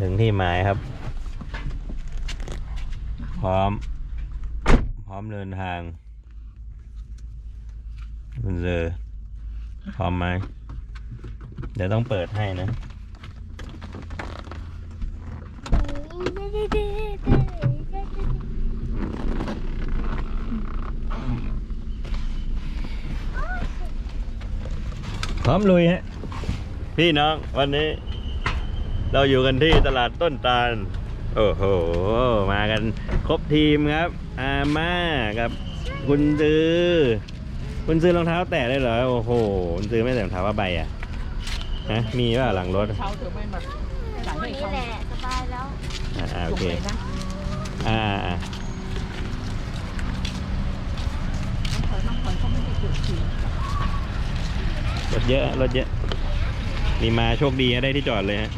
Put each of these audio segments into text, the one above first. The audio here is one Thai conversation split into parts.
ถึงที่หมายครับ พร้อม พร้อมเดินทางคุณเจอพร้อมไหมเดี๋ยวต้องเปิดให้นะพร้อมลุยฮะพี่น้องวันนี้ เราอยู่กันที่ตลาดต้นตาล โอ้โห มากันครบทีมครับ อาม่ากับคุณซื้อ คุณซื้อรองเท้าแตะได้เหรอ โอ้โห คุณซื้อไม่ใส่รองเท้าผ้าใบอะฮะมีป่ะหลังรถเขาเธอไม่มาใส่วันให้นี้เขาแหละสบายแล้วอ่าอ่าโอจุกเค เลยนะอ่าอ่าน้องพลอยน้องพลอยเขาไม่ได้จุกทีรถเยอะรถเยอะ นี่มาโชคดีนะได้ที่จอดเลยฮะ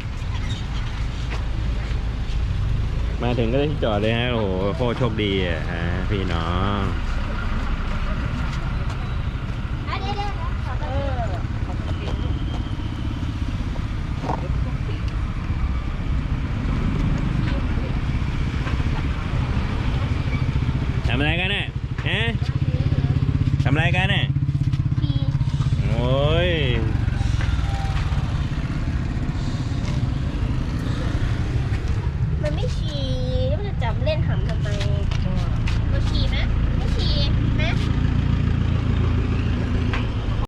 มาถึงก็ได้ที่จอดเลยฮะโอ้โหโคตรโชคดีอะฮะพี่น้องทำอะไรกันน่ะฮะทำอะไรกันน่ะ